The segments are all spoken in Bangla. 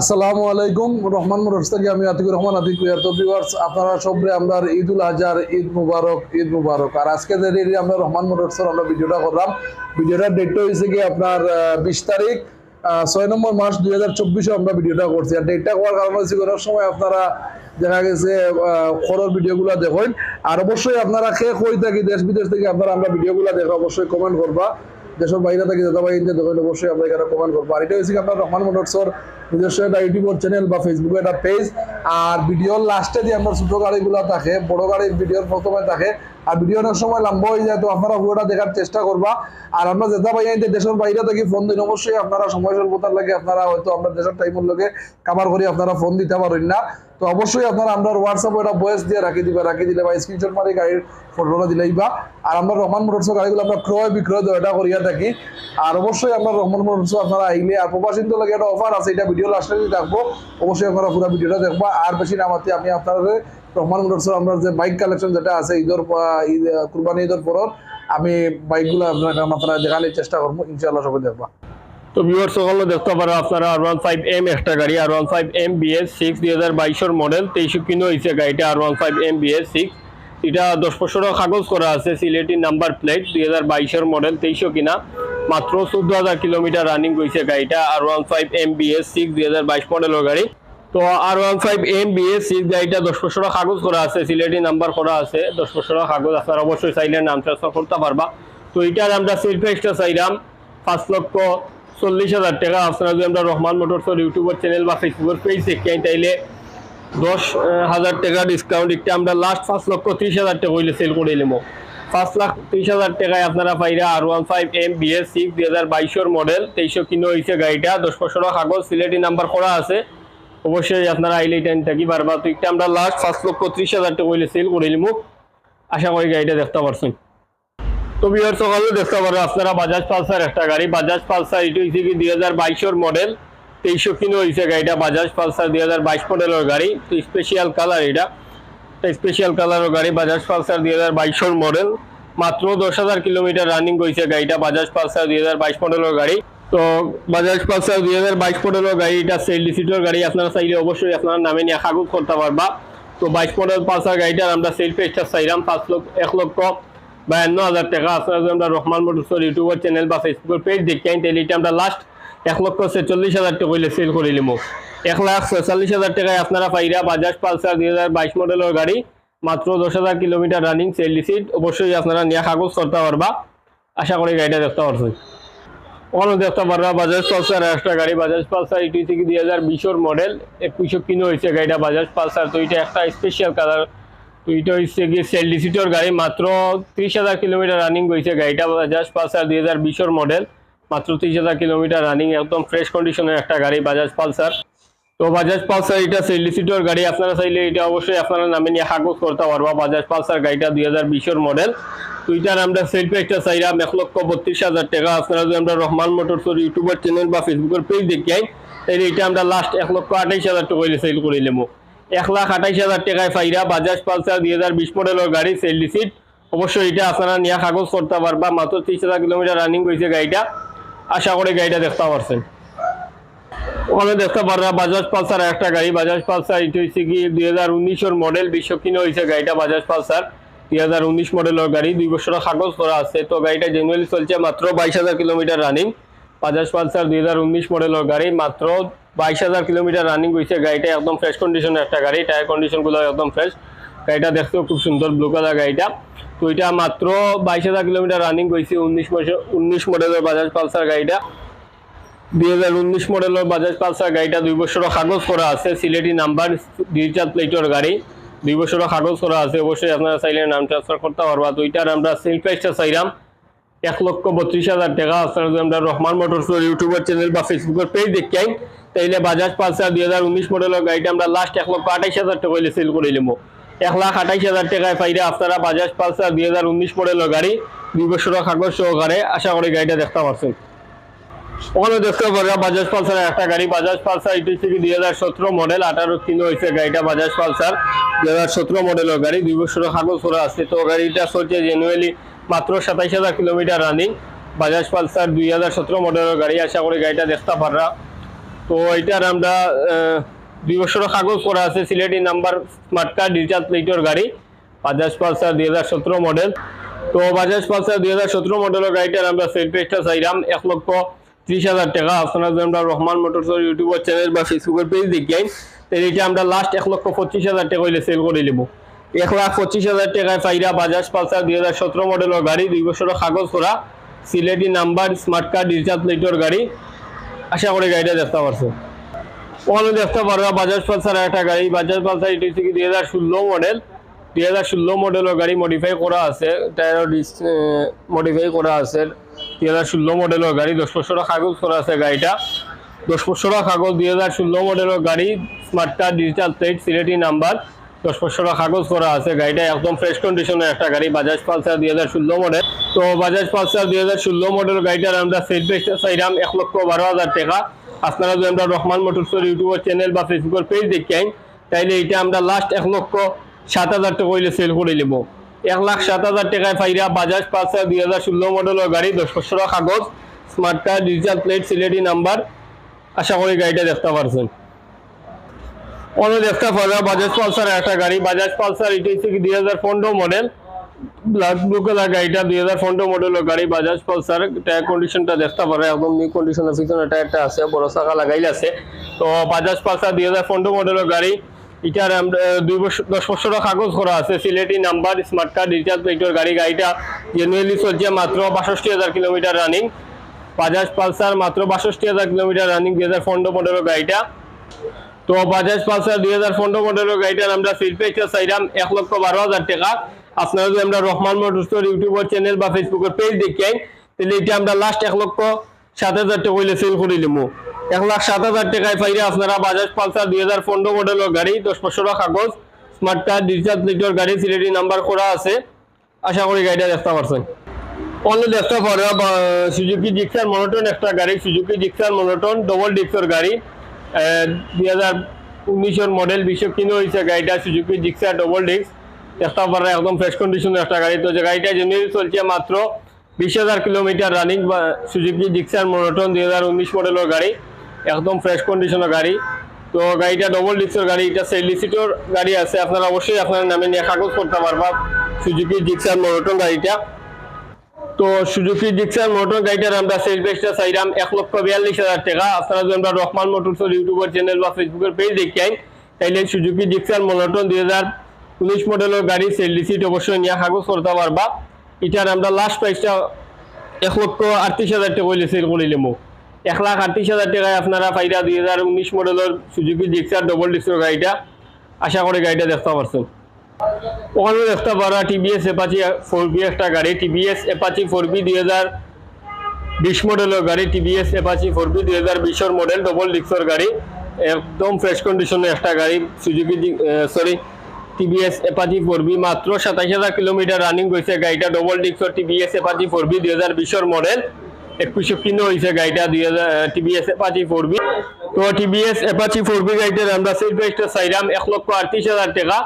আসসালামু আলাইকুম, রহমান মোটরস থেকে আমি আতিকুর রহমান আতিক তো ভিউয়ার্স আপনারা সবরে আমরা ঈদ উল আজহার, ঈদ মুবারক ঈদ মুবারক। আর আজকে যে ডেটে আমরা রহমান মোটরসের আমরা ভিডিওটা করলাম, ভিডিওটার ডেটটা হয়েছে কি আপনার বিশ তারিখ ছয় নম্বর মাস দুই হাজার চব্বিশে আমরা ভিডিওটা করছি। আর ডেটটা করার কারণ হচ্ছে অনেক সময় আপনারা দেখা গেছে খরর ভিডিওগুলো দেখেন। আর অবশ্যই আপনারা খে কই থাকি, দেশ বিদেশ থেকে আপনারা আমরা ভিডিওগুলো দেখো অবশ্যই কমেন্ট করবা। দেশের বাইরে থেকে দাদা ভাই দেখেন, অবশ্যই আমরা এখানে কমেন্ট করব। আর এটা হচ্ছে কি আপনার রহমান মোটরসর নিজস্ব একটা ইউটিউব চ্যানেল বা ফেসবুকে একটা পেজ আর ভিডিওর লাস্টে যে আমরা ছোট গাড়িগুলো থাকে বড় গাড়ির ভিডিওর প্রথমে থাকে আর ভিডিও অনেক সময় লম্বা হয়ে যায়, তো আপনারা পুরোটা দেখার চেষ্টা করবা। আর আমরা যেটা পাই আইতে দেশের বাইরে থেকে ফোন দিন, অবশ্যই আপনারা সময় স্বল্পতার লাগে, আপনারা হয়তো আমরা দেশের টাইমের লগে কাবার করি, আপনারা ফোন দিতে পারেন না। তো অবশ্যই আপনারা আমরা হোয়াটসঅ্যাপে একটা ভয়েস দিয়ে রাখি দিবে, রাখি দিলে বা স্ক্রিনশট মারি গাড়ির ফটোটা দিলেই বা। আর আমরা রহমান মোটরস গাড়িগুলো আমরা ক্রয় বিক্রয় দরটা করিয়া থাকি। আর অবশ্যই আমরা রহমান মোটরস আপনারা আইলে, আর প্রবাসীন তো লাগে একটা অফার আছে, এটা ভিডিও লাস্টে যদি থাকব অবশ্যই আপনারা পুরো ভিডিওটা দেখব। আর বেশি নামাতে আমি আপনাদের রহমান মোটরস আমরা যে বাইক কালেকশন যেটা আছে, ঈদের ঈদ, কুরবানি ঈদের পর আমি বাইকগুলো আপনারা দেখানোর চেষ্টা করব, ইনশাআল্লাহ সবাই দেখবা। তো ভিউয়ার সকলে দেখতে পারো আপনারা আর ওয়ান ফাইভ এম একটা গাড়ি R one five M BS six দুই হাজার বাইশের মডেল তেইশে কিনো হয়েছে গাড়িটা R one five M BS six এটা দশ বছরের কাগজ করা আছে সিলেটি নাম্বার প্লেট দুই হাজার বাইশের মডেল তেইশে কিনা। মাত্র চোদ্দ হাজার কিলোমিটার রানিং হয়েছে গাড়িটা R one five M BS six দুই হাজার বাইশ মডেলের গাড়ি। তো R one five M BS six গাড়িটা দশ বছরের কাগজ করা আছে সিলেটি নাম্বার করা আছে। দশ বছরের কাগজ আপনারা অবশ্যই চাইলে নাম ট্রান্সফার করতে পারবা তো এটার আমরা সেল প্রাইসটা চাইলাম পাঁচ লক্ষ চল্লিশ হাজার টাকা। আপনারা যদি আমরা রহমান মোটরসের ইউটিউবের চ্যানেল বা ফেসবুকের পেজ দেখি তাইলে দশ হাজার টাকা ডিসকাউন্ট একটা আমরা লাস্ট পাঁচ লক্ষ ত্রিশ হাজার টাকা হইলে সেল করে নিব পাঁচ লাখ ত্রিশ হাজার টাকায় আপনারা পাইরা R one five M BS six দুই হাজার বাইশের মডেল তেইশশো কিনো হয়েছে গাড়িটা। দশ বছরের কাগজ, সিলেটি নাম্বার করা আছে। অবশ্যই আপনারা আইলে টাইম থাকি পারবা? তো একটা আমরা লাস্ট পাঁচ লক্ষ ত্রিশ হাজার টাকা হইলে সেল করে নিব আশা করি গাড়িটা দেখতে পারছেন। তো বিহার সকালে দেখতে পারো, আপনারা বাজাজ পালসার একটা গাড়ি। বাজাজ পালসার এটি হচ্ছে কি দুই হাজার বাইশের মডেল তেইশশো কিলো হয়েছে গাড়িটা। বাজাজ পালসার দুই হাজার বাইশ মডেলের গাড়ি। তো স্পেশাল কালার এটা। স্পেশাল কালারের গাড়ি বাজাজ পালসার দুই হাজার বাইশের মডেল মাত্র দশ হাজার কিলোমিটার রানিং হয়েছে গাড়িটা বাজাজ পালসার দুই হাজার বাইশ মডেলের গাড়ি। তো বাজাজ পালসার দুই হাজার বাইশ মডেলের গাড়ি এটা সেল সিটের গাড়ি, আপনারা চাইলে অবশ্যই আপনার নামে নিয়ে কাগজ করতে পারবা। তো বাইশ মডেল পালসার গাড়িটার আমরা সেল পেজটা চাইলাম, পাঁচ লক্ষ, এক লক্ষ বায়ান্ন হাজার টাকা। আপনারা যদি আমরা রহমান মোটরসের ইউটিউবের চ্যানেল বা ফেসবুকের পেজ দেখি তাহলে এটা আমরা লাস্ট এক লক্ষ ছেচল্লিশ হাজার টাকা হইলে সেল করে নিব এক লাখ ছয়চল্লিশ হাজার টাকায় আপনারা পাইরা বাজাজ পালসার দুই হাজার বাইশ মডেলের গাড়ি মাত্র দশ হাজার কিলোমিটার রানিং সেল রিসিট অবশ্যই আপনারা নিয়ে কাগজ করতে পারবা। আশা করি গাড়িটা দেখতে পারছেন। ওখানে দেখতে পারবা বাজাজ পালসার একটা গাড়ি। বাজাজ পালসার এটি থেকে দুই হাজার বিশের মডেল একুশশো কিনো হয়েছে গাড়িটা বাজাজ পালসার তো এটা একটা স্পেশাল কালার তো এটা হচ্ছে গিয়ে সেল ডিসিটর গাড়ি। মাত্র ত্রিশ হাজার কিলোমিটার রানিং হয়েছে গাড়িটা বাজাজ পালসার দুই হাজার বিশের মডেল মাত্র ত্রিশ হাজার কিলোমিটার রানিং একদম ফ্রেশ কন্ডিশনের একটা গাড়ি বাজাজ পালসার তো বাজাজ পালসার এটা সেল ডিসিটর গাড়ি, আপনারা চাইলে এটা অবশ্যই আপনারা নামে নিয়ে কাগজ করতে পারবা। বাজাজ পালসার গাড়িটা দুই হাজার বিশের মডেল তো এটার আমরা সেল প্রাইসটা চাইলাম এক লক্ষ বত্রিশ হাজার টাকা। আপনারা যদি আমরা রহমান মোটরসের ইউটিউবের চ্যানেল বা ফেসবুকের পেজ দেখি তাহলে এটা আমরা লাস্ট এক লক্ষ আঠাইশ হাজার টাকা সেল করে নেব। এক লাখ আঠাইশ হাজার টাকায় ফাইরা বাজাজ পালসার দুই হাজার বিশ মডেলের গাড়ি সেল রিসিট অবশ্যই এটা আপনারা নিয়ে কাগজ করতে পারবা। মাত্র ত্রিশ হাজার কিলোমিটার রানিং হয়েছে গাড়িটা। আশা করি গাড়িটা দেখতে পারছেন। ওখানে দেখতে পারবা বাজাজ পালসার একটা গাড়ি। বাজাজ পালসার এটা হচ্ছে কি, দুই হাজার উনিশের মডেল বিশ্ব কিনে হয়েছে গাড়িটা বাজাজ পালসার দুই হাজার উনিশ মডেলের গাড়ি, দুই বছরের কাগজ করা আছে। তো গাড়িটা জেনুয়ালি চলছে মাত্র বাইশ হাজার কিলোমিটার রানিং বাজাজ পালসার দুই হাজার উনিশ মডেলের গাড়ি, মাত্র বাইশ হাজার কিলোমিটার রানিং হয়েছে গাড়িটা। একদম ফ্রেশ কন্ডিশনের একটা গাড়ি টায়ার কন্ডিশনগুলো একদম ফ্রেশ গাড়িটা দেখতেও খুব সুন্দর ব্লু কালার গাড়িটা। তো এটা মাত্র বাইশ হাজার কিলোমিটার রানিং হয়েছে উনিশ বছর, উনিশ মডেলের বাজাজ পালসার গাড়িটা। দুই হাজার উনিশ মডেলের বাজাজ পালসার গাড়িটা দুই বছরের কাগজ করা আছে। সিলেটি নাম্বার ডিজিটাল প্লেটের গাড়ি। দুই বছরের কাগজ করা আছে। অবশ্যই আপনারা চাইলে নাম ট্রান্সফার করতে পারবা। তো আমরা সেল প্রাইসটা চাইলাম। এক লক্ষ বত্রিশ হাজার টাকা। আপনারা যদি আমরা রহমান মোটরসের ইউটিউবের চ্যানেল বা ফেসবুকের পেজ দেখি তাইলে বাজাজ পালসার দুই হাজার উনিশ মডেলের গাড়িটা আমরা লাস্ট এক লক্ষ আঠাইশ হাজার টাকা হইলে সেল করে নেব এক লাখ আঠাইশ হাজার টাকায় পাইলে আপনারা বাজাজ পালসার দুই হাজার উনিশ মডেলের গাড়ি দুই বছরের কাগজ সহকারে আশা করি গাড়িটা দেখতে পারছেন। ওখানে দেখতে পারবা বাজাজ পালসার একটা গাড়ি। বাজাজ পালসার এটি দুই হাজার সতেরো মডেল আঠারো কিলো হয়েছে গাড়িটা বাজাজ পালসার দুই হাজার সতেরো মডেলের গাড়ি, দুই বছরের কাগজ করা আছে। তো গাড়িটা চলছে জেনুয়ালি মাত্র সাতাইশ হাজার কিলোমিটার রানিং বাজাজ পালসার দুই হাজার সতেরো মডেলের গাড়ি, আশা করি গাড়িটা দেখতে পাররা তো এটার আমরা দুই বছরের কাগজ আছে, সিলেটি নাম্বার স্মার্ট কার্ড প্লেটর গাড়ি। বাজাজ পালসার দুই হাজার সতেরো মডেল তো বাজাজ পালসার দুই হাজার সতেরো মডেলের গাড়িটার আমরা চাইলাম এক ত্রিশ হাজার টাকা। আপনারা যদি আমরা রহমান মোটরসের ইউটিউবের চ্যানেল বা ফেসবুকের পেজ দেখিয়াই তাহলে এটা আমরা লাস্ট এক লক্ষ পঁচিশ হাজার টাকা হইলে সেল করে নেব। এক লাখ পঁচিশ হাজার টাকায় পাইরা বাজাজ পালসার দুই হাজার সতেরো মডেলের গাড়ি, দুই বছরের কাগজ করা, Sylheti number smart card recharge প্লেটর গাড়ি। আশা করি গাড়িটা দেখতে পারছ ওখানে দেখতে পারবা, বাজাজ পালসার একটা গাড়ি। বাজাজ পালসার এটি হচ্ছে দুই হাজার ষোলো মডেল দুই হাজার ষোলো মডেলের গাড়ি মডিফাই করা আছে টায়ার মডিফাই করা আছে। দুই হাজার ষোলো মডেলের গাড়ি, দশ বছরের কাগজ করা আছে গাড়িটা। দশ বছরের কাগজ, দুই হাজার ষোলো মডেলের গাড়ি smart card digital plate Sylheti number দশ বছরের কাগজ করা আছে গাড়িটা, একদম ফ্রেশ কন্ডিশনের একটা গাড়ি বাজাজ পালসার দুই হাজার ষোলো মডেল তো বাজাজ পালসার দুই হাজার ষোলো মডেল গাড়িটার আমরা সেল প্রাইসটা চাইলাম এক লক্ষ বারো হাজার টাকা। আপনারা যদি আমরা রহমান মোটরসের ইউটিউবের চ্যানেল বা ফেসবুকের পেজ দেখাই তাইলে এটা আমরা লাস্ট এক লক্ষ সাত হাজার টাকা হইলে সেল করে নেব। এক লাখ সাত হাজার টাকায় ফাইরা বাজাজ পালসার দুই হাজার ষোলো মডেলের গাড়ি, দশ কাগজ smart card digital plate Sylheti number আশা করি গাড়িটা দেখতে পারছেন। অন্য দেখতে পারবে বাজাজ পালসার একটা গাড়ি, বাজাজ পালসার এটা হচ্ছে কি দুই হাজার পনেরো মডেল ব্ল্যাক ব্লু কালার গাড়িটা, দুই হাজার পনেরো মডেলের গাড়ি, বাজাজ পালসার টায়ার কন্ডিশনটা দেখতে পারে একদম নিউ কন্ডিশনের পিছনে টায়ারটা আছে, বড় চাকা লাগাইল আছে। তো বাজাজ পালসার দুই হাজার পনেরো মডেলের গাড়ি এটার দুই বছর দশ বছরের কাগজ করা আছে, Sylheti number smart card recharge প্লেটের গাড়ি, গাড়িটা জেনুয়েলি চলছে মাত্র বাষট্টি হাজার কিলোমিটার রানিং বাজাজ পালসার মাত্র বাষট্টি হাজার কিলোমিটার রানিং দুই হাজার পনেরো মডেলের গাড়িটা। তো বাজাজ পালসার দুই হাজার পনেরো মডেলের গাড়িটার আমরা সিল পেজটা চাইলাম এক লক্ষ বারো হাজার টাকা। আপনারা যদি আমরা রহমান মোটরসের ইউটিউবের চ্যানেল বা ফেসবুকের পেজ দেখাই তাহলে এটা আমরা লাস্ট এক লক্ষ সাত হাজার টাকা সেল করে নিবো এক লাখ সাত হাজার টাকায় পাইলে আপনারা বাজাজ পালসার দুই হাজার পনেরো মডেলের গাড়ি, দশ বছরের কাগজ স্মার্ট কার্ড ডিজিটাল প্লেটের গাড়ি সিলেটি নাম্বার করা আছে। আশা করি গাড়িটা দেখতে পারছেন অন্য দেখতে পারো সুজুকি জিক্সার মনোটন একটা গাড়ি সুজুকি জিক্সার মনোটন ডবল ডিক্সর গাড়ি। দুই হাজার উনিশের মডেল বিশ্ব কিনে হয়েছে গাড়িটা সুজুকি জিক্সার ডবল ডিক্স দেখতে পারে, একদম ফ্রেশ কন্ডিশনের একটা গাড়ি। তো যে গাড়িটা জেনুইন চলছে মাত্র বিশ হাজার কিলোমিটার রানিং বা সুজুকি জিক্সার মনোটন দুই হাজার উনিশ মডেলের গাড়ি। একদম ফ্রেশ কন্ডিশনের গাড়ি। তো গাড়িটা ডবল ডিক্সের গাড়ি, এটা সেলি সিটের গাড়ি আছে। আপনারা অবশ্যই আপনার নামে নিয়ে কাগজ করতে পারবা। সুজুকি জিক্সার মনোটন গাড়িটা। তো সুজুকি জিক্সার মোটর গাড়িটার আমরা সেল প্রাইসটা চাইলাম এক লক্ষ বিয়াল্লিশ হাজার টাকা। আপনারা যদি আমরা রহমান মোটরসের ইউটিউবের চ্যানেল বা ফেসবুকের পেজ দেখাই তাইলে সুজুকি জিক্সার মোটন দুই হাজার উনিশ মডেলের গাড়ি সেল রিসিট অবশ্যই নিয়ে কাগজ করতে পারবা। এটার আমরা লাস্ট প্রাইসটা এক লক্ষ আটত্রিশ হাজার টাকা সেল করে নেব এক লাখ আটত্রিশ হাজার টাকায় আপনারা ফাইরা দুই হাজার উনিশ মডেলের সুজুকি জিক্সার ডবল ডিস্কের গাড়িটা আশা করি গাড়িটা দেখতে পারছেন। ওখানে দেখতে পারা টিভিএস এপাচি ফোর বি একটা গাড়ি। টিভিএস এপাচি ফোর বি দুই হাজার বিশ মডেলের গাড়ি। টিভিএস এপাচি ফোর বি দুই হাজার বিশের মডেল ডবল ডিক্সর গাড়ি। একদম ফ্রেশ কন্ডিশনের একটা গাড়ি Suzuki sorry TVS Apache four B মাত্র সাতাইশ হাজার কিলোমিটার রানিং হয়েছে। গাড়িটা double ডিক্সর TVS Apache four B দুই হাজার বিশের মডেল একুশে কিনে হয়েছে গাড়িটা, দুই হাজার টিভিএস এপাচি ফোর বি তো টিভিএস এপাচি ফোর বি গাড়িটার আমরা সেল প্রাইসটা চাইলাম, এক লক্ষ আটত্রিশ হাজার টাকা।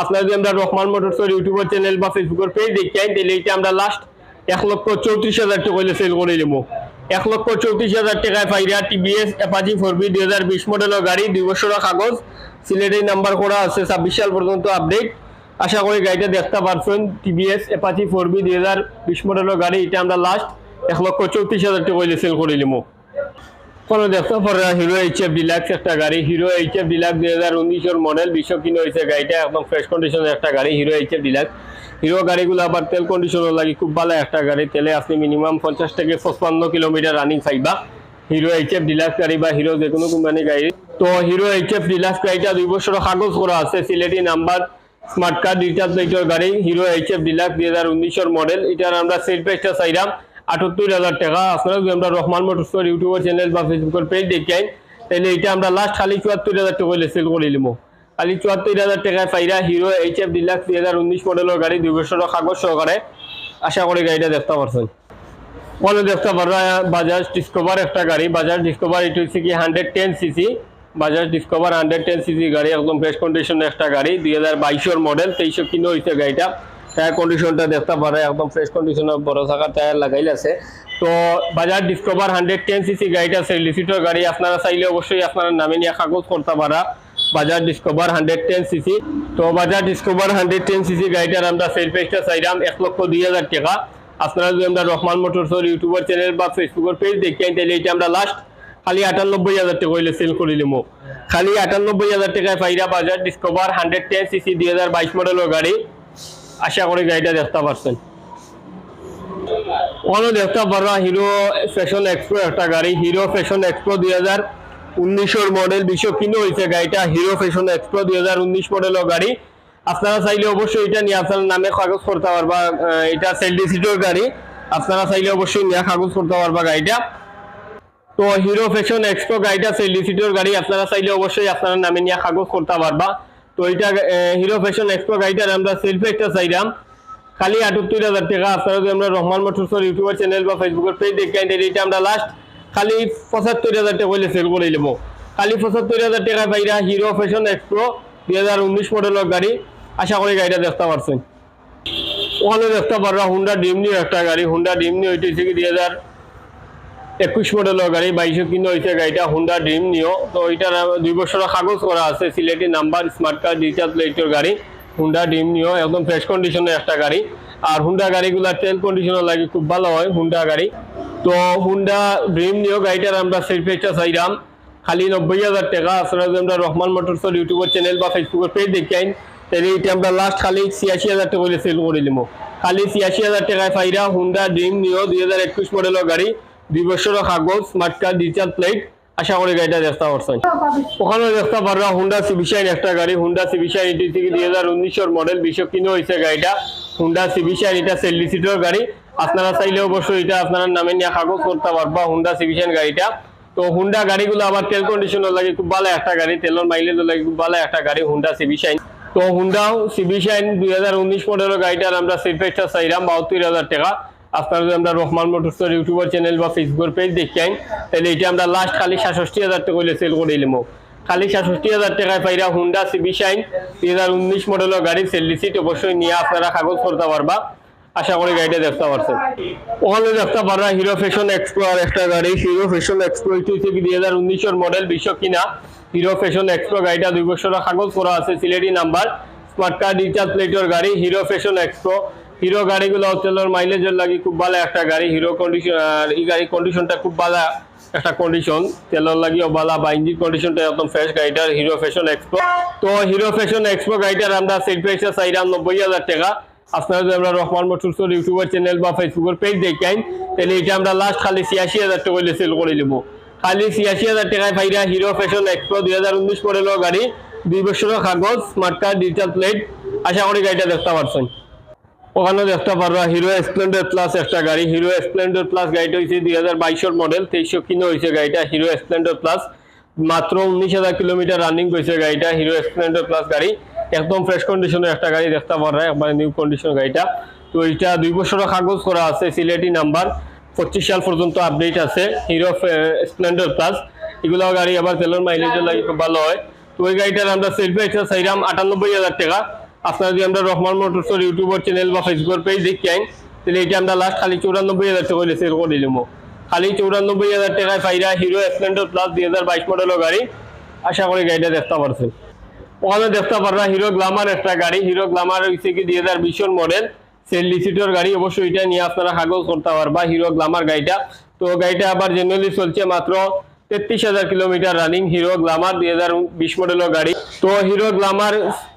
আপনারা যদি আমরা রহমান মোটরসের ইউটিউবের চ্যানেল বা ফেসবুকের পেজ দেখাই তাহলে এটা আমরা লাস্ট এক লক্ষ চৌত্রিশ হাজার টাকা হইলে সেল করে নেব এক লক্ষ চৌত্রিশ হাজার টাকায় পাইরা টিভিএস এপাচি ফোর বি দুই হাজার বিশ মডেলের গাড়ি, দুই বছরের কাগজ, সিলেটের নাম্বার করা আছে ছাব্বিশ সাল পর্যন্ত আপডেট আশা করি গাড়িটা দেখতে পারছেন টিভিএস এপাচি ফোর বি দুই হাজার বিশ মডেলের গাড়ি, এটা আমরা লাস্ট এক লক্ষ চৌত্রিশ হাজার টাকা সেল করে নেব কোনো দেখতে হিরো এইচ এফ ডিলাক্স একটা গাড়ি। হিরো এইচ এফ ডিলাক্স দুই হাজার উনিশের মডেল বিশ্ব কিনে হয়েছে গাড়িটা, একদম ফ্রেশ কন্ডিশনের একটা গাড়ি Hero H F Deluxe Hero গাড়িগুলো আবার তেল কন্ডিশনের লাগে, খুব ভালো একটা গাড়ি। তেলে আপনি মিনিমাম পঞ্চাশ থেকে পঁচপান্ন কিলোমিটার রানিং পাইবা। হিরো এইচ এফ ডিলাক্স গাড়ি বা হিরো যে কোনো কোম্পানি গাড়ি। তো হিরো এইচ এফ ডিলাক্স গাড়িটা দুই বছরের কাগজ করা আছে, Sylheti number, smart card recharge গাড়ি। হিরো এইচ এফ ডিলাক্স দুই হাজার উনিশের মডেল এটার আমরা সেল প্রাইসটা চাইলাম আটাত্তর হাজার টাকা। আপনারা যদি আমরা রহমান মোটরসের ইউটিউবের চ্যানেল বা ফেসবুকের পেজ দেখাই তাহলে এটা আমরা লাস্ট খালি চুয়াত্তর হাজার টাকা হইলে সেল করে নিবো খালি চুয়াত্তর হাজার টাকায় পাইরা হিরো এইচ এফ ডিলাক্স দুই হাজার উনিশ মডেলের গাড়ি, দুই বছরের কাগজ সহকারে। আশা করি গাড়িটা দেখতে পারছেন। মনে দেখতে পারবা বাজাজ ডিসকভার একটা গাড়ি। বাজাজ ডিসকভার এটা হচ্ছে কি hundred ten CC Bajaj Discover hundred ten CC গাড়ি, একদম ফ্রেশ কন্ডিশনের একটা গাড়ি, দুই হাজার বাইশের মডেল তেইশে কিনে হয়েছে গাড়িটা। টায়ার কন্ডিশনটা দেখতে পারে, একদম ফ্রেশ কন্ডিশনের বড় থাকা টায়ার লাগাইল আছে। তো বাজার ডিসকভার হান্ড্রেড টেন সিসি গাড়িটা আছে লিসিটর গাড়ি, আপনারা চাইলে অবশ্যই আপনারা নামে নিয়ে কাগজ করতে পারা। বাজার ডিসকভার হান্ড্রেড টেন সিসি তো বাজার ডিসকভার হান্ড্রেড টেন সিসি গাড়িটার আমরা সেল পেজটা চাইলাম এক লক্ষ দুই হাজার টাকা। আপনারা যদি আমরা রহমান মোটরসর ইউটিউবার চ্যানেল বা ফেসবুকের পেজ দেখেন, তাহলে এটা আমরা লাস্ট খালি আটানব্বই হাজার টাকা হইলে সেল করে নিমো। খালি আটানব্বই হাজার টাকায় পাইরা বাজার ডিসকভার হান্ড্রেড টেন সিসি দুই হাজার বাইশ মডেলের গাড়ি। আশা করি গাড়িটা দেখতে পারছেন। ওখানে দেখতে পারবা হিরো ফ্যাশন এক্সপ্রো একটা গাড়ি। হিরো ফ্যাশন এক্সপ্রো দুই হাজার উনিশের মডেল বিশ্ব কিনো হয়েছে গাড়িটা। হিরো ফ্যাশন এক্সপ্রো দুই হাজার উনিশ মডেলের গাড়ি। আপনারা চাইলে অবশ্যই এটা নিয়ে আপনার নামে কাগজ করতে পারবা এটা সেলডি সিটোর গাড়ি। আপনারা চাইলে অবশ্যই নিয়ে কাগজ করতে পারবা গাড়িটা। তো হিরো ফ্যাশন এক্সপ্রো গাড়িটা সেলডি সিটোর গাড়ি। আপনারা চাইলে অবশ্যই আপনার নামে নিয়ে কাগজ করতে পারবা। তো এটা হিরো ফ্যাশন এক্সপ্রো গাড়িটার আমরা সেলফি একটা চাইলাম খালি আটাত্তর হাজার টাকা আপনারা যদি আমরা রহমান মোটরসর ইউটিউবার চ্যানেল বা ফেসবুকের পেজ দেখেন এটা আমরা লাস্ট খালি পঁচাত্তর হাজার টাকা হইলে সেল করে নেব। খালি পঁচাত্তর হাজার টাকা পাইরা হিরো ফ্যাশন এক্সপ্রো দুই হাজার উনিশ মডেলের গাড়ি। আশা করি গাড়িটা দেখতে পারছেন। ওখানে দেখতে পারবা হুন্ডা ডিমনি একটা গাড়ি। হুন্ডা ডিমনি ওইটা দুই হাজার একুশ মডেলের গাড়ি, বাইশে কিনে হয়েছে গাড়িটা হুন্ডা ড্রিম নিও তো এটার দুই বছরের কাগজ করা আছে Sylheti number smart card digital প্লেটের গাড়ি হুন্ডা ড্রিম নিও একদম ফ্রেশ কন্ডিশনের একটা গাড়ি। আর হুন্ডা গাড়িগুলা তেল কন্ডিশনের লাগে, খুব ভালো হয় হুন্ডা গাড়ি। তো হুন্ডা ড্রিম নিও গাড়িটার আমরা সেলফি একটা চাইলাম খালি নব্বই হাজার টাকা। যদি আমরা রহমান মোটরসর ইউটিউবের চ্যানেল বা ফেসবুকের পেজ দেখাইন তাহলে এটা আমরা লাস্ট খালি ছিয়াশি হাজার টাকা সেল করে নিবো খালি ছিয়াশি হাজার টাকায় পাইরা হুন্ডা ড্রিম নিও দুই হাজার একুশ মডেলের গাড়ি। দুই বছরের কাগজ কার্ড ডিজিটাল প্লেট আশা করি গাড়িটা দেখতে পারছেন ওখানে দেখতে পারবা হুন্ডা সিবিশাইন একটা গাড়ি। হুন্ডা সিবিশাইন এটি থেকে দুই হাজার উনিশের মডেল বিশ্ব কিনে হয়েছে গাড়িটা? হুন্ডা সিবিশাইন এটা সেল্লি সিটের গাড়ি। আপনারা চাইলে অবশ্যই এটা আপনার নামে নিয়ে কাগজ করতে পারবা হুন্ডা সিবিশাইন গাড়িটা। তো হুন্ডা গাড়িগুলো আবার তেল কন্ডিশনের লাগে, খুব ভালো একটা গাড়ি। তেলের মাইলেজ লাগে, খুব ভালো একটা গাড়ি হুন্ডা সিবিশাইন তো হুন্ডা সিবিশাইন দুই হাজার উনিশ মডেলের গাড়িটার আমরা সেলফেক্সটা চাইলাম বাহাত্তর হাজার টাকা। আপনারা যদি আমরা রহমান মোটরসের ইউটিউবার চ্যানেল বা ফেসবুক পেজ দেখেন তাহলে এটা আমরা লাস্ট খালি সাতষট্টি হাজার টাকা হইলে সেল করে নিলাম খালি সাতষট্টি হাজার টাকায় পাইরা হুন্ডা সিবি শাইন দুই হাজার উনিশ মডেলের গাড়ি সেল সিট অবশ্যই নিয়ে আপনারা কাগজ করতে পারবা। আশা করি গাড়িটা দেখতে পারছেন ওখানে দেখতে পারবা হিরো ফ্যাশন এক্সপ্লোর একটা গাড়ি হিরো ফ্যাশন এক্সপ্লো হচ্ছে দুই হাজার উনিশের মডেল বিশ্ব কিনা? হিরো ফ্যাশন এক্সপ্লো গাড়িটা দুই বছরের কাগজ করা আছে, Sylheti number. Smart card digital প্লেটের গাড়ি হিরো ফ্যাশন এক্সপ্রো হিরো গাড়িগুলো তেলের মাইলেজের লাগে খুব ভালো একটা গাড়ি, হিরো কন্ডিশন আর এই গাড়ির কন্ডিশনটা খুব ভালো একটা কন্ডিশন তেলের লাগিও ভালো, বা ইঞ্জিন কন্ডিশনটা একদম ফ্রেশ গাড়িটার হিরো ফ্যাশন এক্সপো তো হিরো ফ্যাশন এক্সপো গাড়িটার আমরা সেল প্রাইসটা চাইলাম নব্বই হাজার টাকা। আপনারা যদি আমরা রহমান মোটরসর ইউটিউবের চ্যানেল বা ফেসবুকের পেজ দেখেন, তাহলে এটা আমরা লাস্ট খালি ছিয়াশি হাজার টাকা হইলে সেল করে নেব। খালি ছিয়াশি হাজার টাকায় ভাইরা হিরো ফ্যাশন এক্সপ্রো দুই হাজার উনিশ মডেলের গাড়ি, দুই বছরের কাগজ স্মার্ট কার্ড ডিজিটাল প্লেট আশা করি গাড়িটা দেখতে পারছেন। ওখানে দেখতে পারবা হিরো স্প্লেন্ডার প্লাস একটা গাড়ি। হিরো স্প্লেন্ডার প্লাস গাড়িটা হয়েছে দুই হাজার বাইশের মডেল তেইশশো কিনে হয়েছে গাড়িটা। হিরো স্প্লেন্ডার প্লাস মাত্র উনিশ হাজার কিলোমিটার রানিং করেছে গাড়িটা। হিরো স্প্লেন্ডার প্লাস গাড়ি, একদম ফ্রেশ কন্ডিশনের একটা গাড়ি দেখতে পারা একবার নিউ কন্ডিশন গাড়িটা। তো এটা দুই বছরের কাগজ করা আছে, সিলেটি নাম্বার পঁচিশ সাল পর্যন্ত আপডেট আছে। হিরো স্প্লেন্ডার প্লাস এগুলো গাড়ি আবার তেলের মাইলেজের লাগে ভালো হয়। তো ওই গাড়িটার আমরা সেলফি একটা চাইলাম আটানব্বই হাজার টাকা। আপনারা যদি আমরা রহমান মোটরসর ইউটিউবের চ্যানেল বা ফেসবুকের পেজ দেখেন তাহলে এটা আমরা লাস্ট খালি চৌরানব্বই হাজার টাকা সেল করে দিলাম। খালি চৌরানব্বই হাজার টাকায় পাইরা হিরো স্প্লেন্ডার প্লাস দুই হাজার বাইশ মডেলের গাড়ি, আশা করি গাড়িটা দেখতে পারছেন ওখানে দেখতে পারবা হিরো গ্লামার একটা গাড়ি হিরো গ্লামার হচ্ছে কি দুই হাজার বিশের মডেল সেল লিসিটের গাড়ি অবশ্যই এটা নিয়ে আপনারা কাগজ করতে পারবা হিরো গ্লামার গাড়িটা। তো গাড়িটা আবার জেনারেলি চলছে মাত্র তেত্রিশ হাজার কিলোমিটার রানিং হিরো গ্লামার দুই হাজার বিশ মডেলের গাড়ি। তো হিরো গ্লামার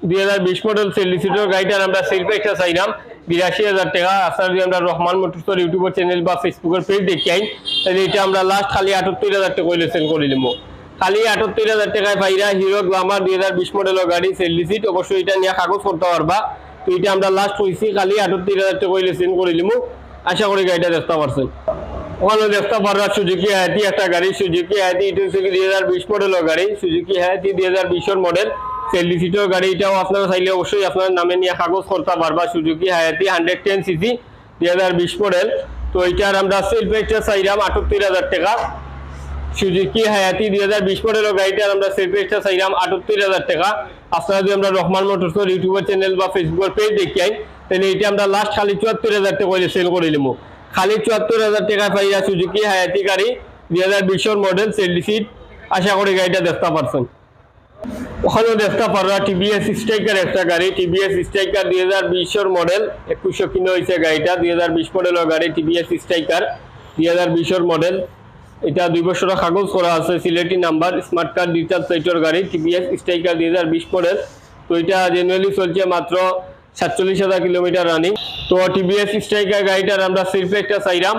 দুই হাজার বিশ মডেল সেল লিসিটের গাড়িটার আমরা সেলফ একটা চাইলাম। বিরাশি হাজার টাকা। আপনারা যদি আমরা রহমান মোটরসর ইউটিউবের চ্যানেল বা ফেসবুকের পেজ দেখি আইন তাহলে এটা আমরা লাস্ট খালি আটাত্তর হাজার টাকা হইলে সেল করে নিবো খালি আটাত্তর হাজার টাকায় পাইরা হিরো গ্লামার দুই হাজার বিশ মডেলের গাড়ি সেল লিসিট অবশ্যই এটা নিয়ে কাগজ করতে পারবা। তো এটা আমরা লাস্ট হয়েছি খালি আটাত্তর হাজার টাকা হইলে সেল করে নিবো আশা করি গাড়িটা দেখতে পারছেন ওখানে দেখতে পারবা, সুজুকি হায়াতি একটা গাড়ি, সুজুকি হায়াতি এটা হচ্ছে দুই হাজার বিশ মডেলের গাড়ি, সুজুকি হায়াতি দুই হাজার বিশের মডেল সেলফি সিটের গাড়ি, এটাও আপনারা চাইলে অবশ্যই আপনার নামে নিয়ে কাগজ করতে পারবা, সুজুকি হায়াতি হান্ড্রেড টেন সিসি দুই হাজার বিশ মডেল তো এটার আমরা সেলফি একটা চাইলাম আটাত্তর হাজার টাকা। সুজুকি হায়াতি দুই হাজার বিশ মডেলের গাড়িটার আমরা সেলফি একটা চাইলাম আটাত্তর হাজার টাকা। আপনারা যদি আমরা রহমান মোটরসর ইউটিউবের চ্যানেল বা ফেসবুকের পেজ দেখাই তাহলে এটা আমরা লাস্ট খালি চুয়াত্তর হাজার টাকা সেল করে নিবো খালি চুয়াত্তর হাজার টাকা পাইয়া সুজুকি হায়াতি গাড়ি, দুই হাজার বিশের মডেল সেলফি সিট আশা করি গাড়িটা দেখতে পারছেন। ওখানেও দেখতে পাররা টিভিএস স্ট্রাইকার একটা গাড়ি টিভিএস স্ট্রাইকার দুই হাজার বিশের মডেল একুশশো কিলো হয়েছে গাড়িটা, দুই হাজার বিশ মডেলের গাড়ি টিভিএস স্ট্রাইকার দুই হাজার বিশের মডেল এটা দুই বছরের কাগজ করা আছে, Sylheti number smart card digital প্লেটের গাড়ি টিভিএস স্ট্রাইকার দুই হাজার বিশ মডেল তো এটা জেনুয়ালি চলছে মাত্র সাতচল্লিশ হাজার কিলোমিটার রানিং তো টিভিএস স্ট্রাইকার গাড়িটার আমরা সিলফে একটা চাইলাম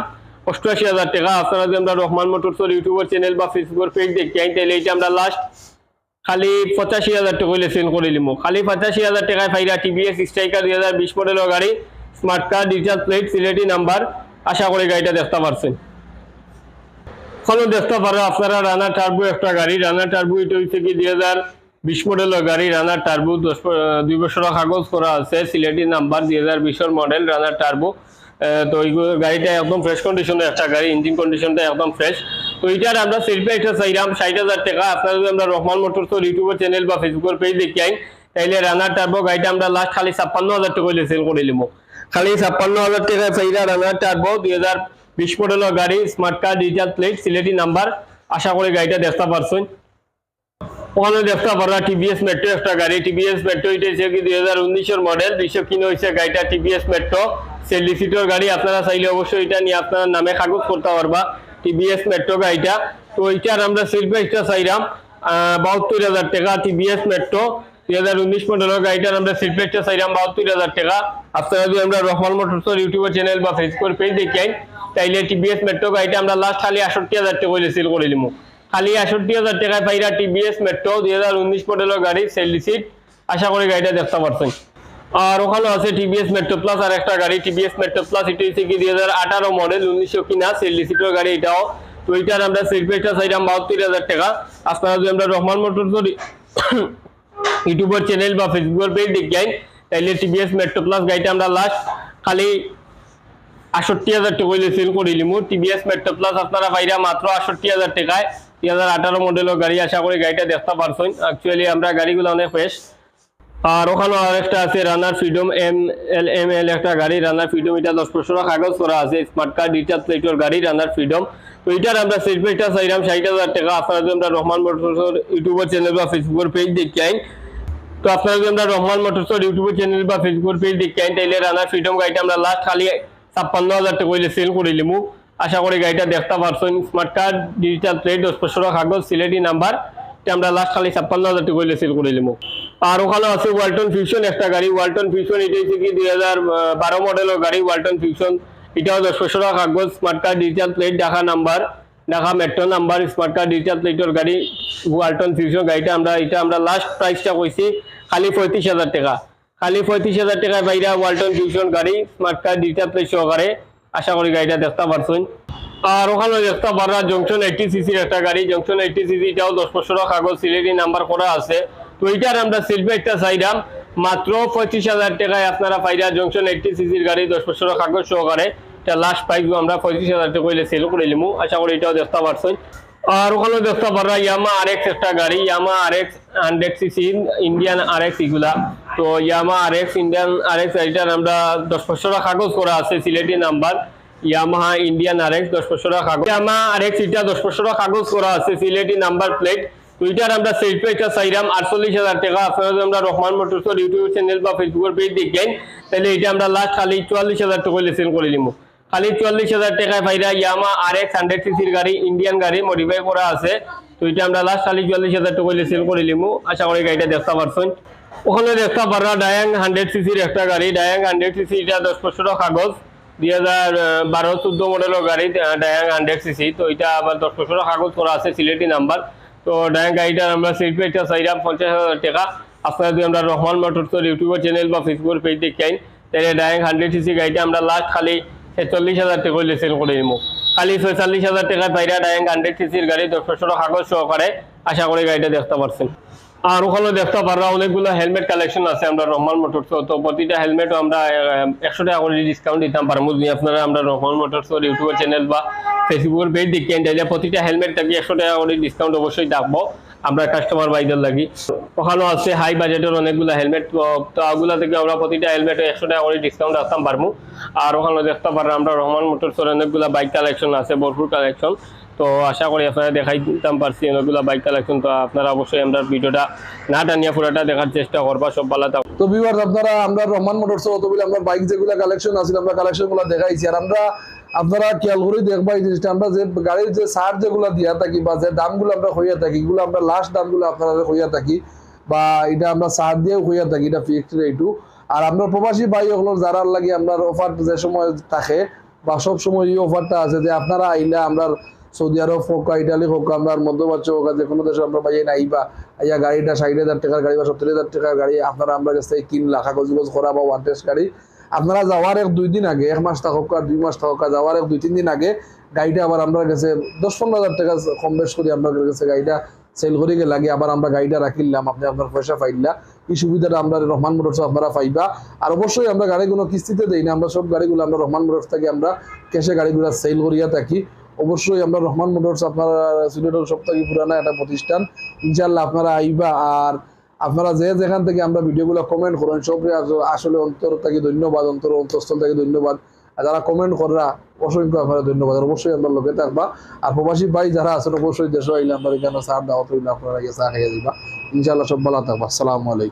অষ্টআশি হাজার টাকা। আপনারা যদি আমরা রহমান মোটরসের ইউটিউবের চ্যানেল বা ফেসবুকের পেজ দেখি আইন তাহলে এটা আমরা লাস্ট খালি পঁচাশি হাজার টাকা হইলে সেল করে নিব খালি পঁচাশি হাজার টাকায় ফাইরা টিভিএস স্ট্রাইকার দুই হাজার বিশ মডেলের গাড়ি smart card digital plate Sylheti number আশা করি গাড়িটা দেখতে পারছেন। এখনও দেখতে পারো, আপনারা রানা টার্বো একটা গাড়ি। রানা টার্বো এটা হচ্ছে কি দুই হাজার বিশ মডেলের গাড়ি রানা টার্বো দশ দুই বছরের কাগজ করা আছে সিলেটি নাম্বার দুই হাজার বিশের মডেল রানা টার্বো তো এই গাড়িটা একদম ফ্রেশ কন্ডিশনের একটা গাড়ি ইঞ্জিন কন্ডিশনটা একদম ফ্রেশ তো এটার আমরা সেলফে একটা চাইলাম ষাট হাজার টাকা। আপনারা যদি আমরা রহমান মোটরস ইউটিউবের চ্যানেল বা ফেসবুকের পেজ দেখি আইন তাইলে রানা টার্বো গাড়িটা আমরা লাস্ট খালি ছাপ্পান্ন হাজার টাকা হইলে সেল করে নিব খালি ছাপ্পান্ন হাজার টাকা চাইলা রানা টার্বো দুই হাজার বিশ মডেলের গাড়ি smart card digital plate Sylheti number আশা করি গাড়িটা দেখতে পারছেন। ওখানে দেখতে পারা টিভিএস মেট্রো একটা গাড়ি। টিভিএস মেট্রো এটা হচ্ছে কি দুই হাজার উনিশের মডেল দুইশো কিলো হয়েছে গাড়িটা টিভিএস মেট্রো সেলফি সিটের গাড়ি, আপনারা চাইলে অবশ্যই এটা নিয়ে আপনার নামে কাগজ করতে পারবা টিভিএস মেট্রো গাড়িটা। তো এইটার আমরা সেল প্রাইসটা চাইলাম বাহাত্তর হাজার টাকা টিভিএস মেট্রো দুই হাজার উনিশ মডেলের গাড়িটার আমরা সেল প্রাইসটা চাইলাম বাহাত্তর হাজার টাকা। আপনারা যদি আমরা রহমান মোটরসের ইউটিউবের চ্যানেল বা ফেসবুক পেজ দেখেন, তাইলে টিভিএস মেট্রো গাড়িটা আমরা লাস্ট খালি আষট্টি হাজার টাকা সেল করে নিবো খালি আষট্টি হাজার টাকায় পাইরা টিভিএস মেট্রো দুই হাজার উনিশ মডেলের গাড়ি সেল সিট আশা করি গাড়িটা দেখতে পারছেন। আর ওখানে আছে টিভিএস মেট্রো প্লাস আর একটা গাড়ি টিভিএস মেট্রো প্লাস এটা কি দুই হাজার আঠারো মডেল উনিশশো কিনা সেল সিটের গাড়ি এটাও। তো এইটার আমরা সেল প্রাইসটা চাইলাম বাহাত্তর হাজার টাকা। আপনারা যদি আমরা রহমান মোটরস ইউটিউবের চ্যানেল বা ফেসবুকের পেজ দেখেন তাইলে টিভিএস মেট্রো প্লাস গাড়িটা আমরা লাস্ট খালি আষট্টি হাজার টাকা সেল করে নিমু টিভিএস মেট্রো প্লাস আপনারা পাইরা মাত্র আষট্টি হাজার টাকায়। দুই হাজার আঠারো গাড়ি আশা করি গাড়িটা দেখতে পারছেন। অ্যাকচুয়ালি আমরা গাড়িগুলো অনেক ফ্রেশ আর ওখানে আরেকটা আছে Runner Freedom M L M L একটা গাড়ি রানার ফ্রিডম এটা দশ বছর কাগজ করা আছে স্মার্ট কার্ড রিচার্জ প্লেটের গাড়ি রানার ফ্রিডম তো এটার আমরা সেট পেজটা চাইলাম, ষাট হাজার টাকা। আপনারা যদি আমরা রহমান মোটরসের ইউটিউবের চ্যানেল বা ফেসবুকের পেজ দেখি আইন তো আপনারা যদি আমরা রহমান মোটরসের ইউটিউবের চ্যানেল বা ফেসবুকের পেজ দেখি আইন তাইলে রানার ফ্রিডম গাড়িটা আমরা লাস্ট খালি ছাপ্পান্ন হাজার টাকা সেল করে নিমু আশা করি গাড়িটা দেখতে পারছেন। স্মার্ট কার্ড ডিজিটাল প্লেট বছর কাগজ, সিলেটি নাম্বার। আমরা লাস্ট খালি ছাপ্পান্ন হাজার টাকা হইলে সেল করে নিমু। আর ওখানে আছে ওয়ালটন ফিউশন একটা গাড়ি। ওয়ালটন ফিউশন এটা হচ্ছে কি দুই হাজার বারো মডেলের গাড়ি ওয়ালটন ফিউশন এটাও বছর কাগজ smart card digital plate Dhaka number. Dhaka metro number smart card digital প্লেটের গাড়ি। ওয়ালটন ফিউশন গাড়িটা আমরা, এটা আমরা লাস্ট প্রাইসটা কইছি, খালি পঁয়ত্রিশ হাজার টাকা। খালি পঁয়ত্রিশ হাজার টাকায় বাইরা ওয়ালটন ফিউশন গাড়ি স্মার্ট কার্ড ডিজিটাল প্লেট সহকারে আশা করি গাড়িটা দেখতে পারছেন। আর ওখানে দেখতে পারা জংশন এইটি সিসির একটা গাড়ি। জংশন এইটি সিসি এটাও দশ বছর কাগজ সিলেটি নাম্বার করা আছে। তো এইটার আমরা সিলভে একটা চাইলাম মাত্র পঁয়ত্রিশ হাজার টাকায় আপনারা পাইরা জংশন এইটি সিসির গাড়ি দশ বছর কাগজ সহকারে। এটা লাস্ট প্রাইস আমরা পঁয়ত্রিশ হাজার টাকা সেল করে নিমু। আশা করি এটাও দেখতে পারছেন। আর ওখানে দেখতে পারা ইয়ামা আর এক্স একটা গাড়ি Yamaha R X hundred CC Indian R X এগুলা তো Yamaha R X Indian R X এটার আমরা দশ বছর কাগজ করা আছে, Sylheti number. Yamaha Indian R X দশ বছর কাগজ। ইয়ামা আর এক্স এটা দশ বছর কাগজ করা আছে, সিলেটি নাম্বার প্লেট তো এটার আমরা সেল প্রাইসটা চাইলাম আটচল্লিশ হাজার টাকা। আপনারা আমরা রহমান মোটরসের ইউটিউব চ্যানেল বা ফেসবুকের পেজ দেখেন, তাহলে এটা আমরা লাস্ট খালি চুয়াল্লিশ হাজার টাকা সেল করে নিবো খালি চুয়াল্লিশ হাজার টাকায় পাইরা ইয়ামা আর এক্স হান্ড্রেড সিসির গাড়ি, ইন্ডিয়ান গাড়ি মডিফাই করা আছে। তো এটা আমরা লাস্ট খালি চুয়াল্লিশ হাজার টাকা সেল করে নিবো আশা করি গাড়িটা দেখতে পারছেন। ওখানে দেখতে পাররা ডায়াং হান্ড্রেড সিসির একটা গাড়ি। ডায়াং হান্ড্রেড সিসি এটা দশ বছর কাগজ। দুই হাজার বারো চোদ্দ মডেলের গাড়ি ডায়াং হান্ড্রেড সিসি। তো এটা আবার দশ বছর কাগজ করা আছে, সিলেটি নাম্বার। তো ডায়াং গাড়িটার আমরা সেল পেজটা চাইলাম পঞ্চাশ হাজার টাকা। আপনারা যদি আমরা রহমান মোটরসের ইউটিউবের চ্যানেল বা ফেসবুকের পেজ দেখি আইন। তাহলে ডায়াং হান্ড্রেড সিসি গাড়িটা আমরা লাস্ট খালি ছেচল্লিশ হাজার টাকা হইলে সেল করে নিবো খালি ছয়চল্লিশ হাজার টাকা পাইরা ডায়াং হান্ড্রেড সিসির গাড়ি দশ কাগজ সহকারে আশা করি গাড়িটা দেখতে পারছেন। আর ওখানে দেখতে পাররা অনেকগুলো হেলমেট কালেকশন আছে আমরা রহমান মোটরস তো প্রতিটা হেলমেটও আমরা একশো টাকা করে ডিসকাউন্ট দিতাম পারব যদি আপনারা আমরা রহমান মোটরস ইউটিউবের চ্যানেল বা ফেসবুকের পেজ দেখেন তাহলে প্রতিটা হেলমেট থাকি একশো টাকা করে ডিসকাউন্ট অবশ্যই থাকব। আমরা কাস্টমার বাইদের লাগি। ওখানেও আছে হাই বাজেটের অনেকগুলো হেলমেট তো ওগুলা থেকে আমরা প্রতিটা হেলমেটে একশো টাকা করে ডিসকাউন্ট রাখতাম পারব আর ওখানে দেখতে পারেন আমরা রহমান মোটরসের অনেকগুলো বাইক কালেকশন আছে, ভরপুর কালেকশন তো আশা করি আপনারা দেখাই দিতাম পারছি অনেকগুলো বাইক কালেকশন তো আপনারা অবশ্যই আমরা ভিডিওটা না টানিয়া পুরোটা দেখার চেষ্টা করবা, সব ভালো তো ভিউয়ার্স আপনারা আমরা রহমান মোটরস অতগুলো আমরা বাইক যেগুলো কালেকশন আছে, আমরা কালেকশনগুলো দেখাইছি। আর আমরা আপনারা খেয়াল করে দেখবা এই জিনিসটা? আমরা যে গাড়ির যে সার যেগুলো দিয়া থাকি বা যে দামগুলো আমরা হইয়া থাকি, এগুলো আমরা লাস্ট দামগুলো আপনারা হইয়া থাকি বা এটা আমরা সার দিয়েও হইয়া থাকি, এটা ফিক্সড রেটু আর আমরা প্রবাসী ভাই হলো যারা লাগে আপনার অফার যে সময় থাকে বা সব সময় এই অফারটা আছে যে আপনারা আইলে আমরা সৌদি আরব হোক ইটালি হোক, আমরা মধ্যপ্রাচ্য হোক যে কোনো দেশে আমরা পাইয়ে নাই বা ইয়া গাড়িটা ষাট হাজার টাকার গাড়ি বা সত্তর হাজার টাকার গাড়ি আপনারা আমরা কাছ থেকে কিনলা কাগজ করা বা ওয়ান টেস্ট গাড়ি। আপনারা যাওয়ার এক দুই দিন আগে, এক মাস থাকুক আর দুই মাস থাকুক যাওয়ার এক দুই তিন দিন আগে গাড়িটা আবার আমরা কাছে দশ পনেরো হাজার টাকা কম বেশ করি আপনার কাছে গাড়িটা সেল করে গেলে লাগে আবার আমরা গাড়িটা রাখিলাম, আপনি আপনার পয়সা পাইলা। এই সুবিধাটা আমরা রহমান মোটরস আপনারা পাইবা। আর অবশ্যই আমরা গাড়িগুলো কিস্তিতে দেই না, আমরা সব গাড়িগুলো আমরা রহমান মোটরস থেকে আমরা ক্যাশে গাড়িগুলো সেল করিয়া থাকি। অবশ্যই আমরা রহমান মোটরস আপনারা সিলেটের থেকে পুরানা একটা প্রতিষ্ঠান ইনশাল্লাহ আপনারা আইবা। আর আপনারা যে যেখান থেকে আমরা ভিডিওগুলো কমেন্ট করেন সব আসলে অন্তর থেকে ধন্যবাদ, অন্তর অন্তঃস্থল থেকে ধন্যবাদ। যারা কমেন্ট করা অসংখ্য আপনারা ধন্যবাদ। অবশ্যই আপনার লোকে থাকবা। আর প্রবাসী ভাই যারা আছেন, অবশ্যই দেশে আইলে আপনার এখানে সার দাওয়াত হইলে আপনারা গিয়ে চা খাইয়ে দিবা। ইনশাল্লাহ সব ভালো থাকবা। আসসালামু আলাইকুম।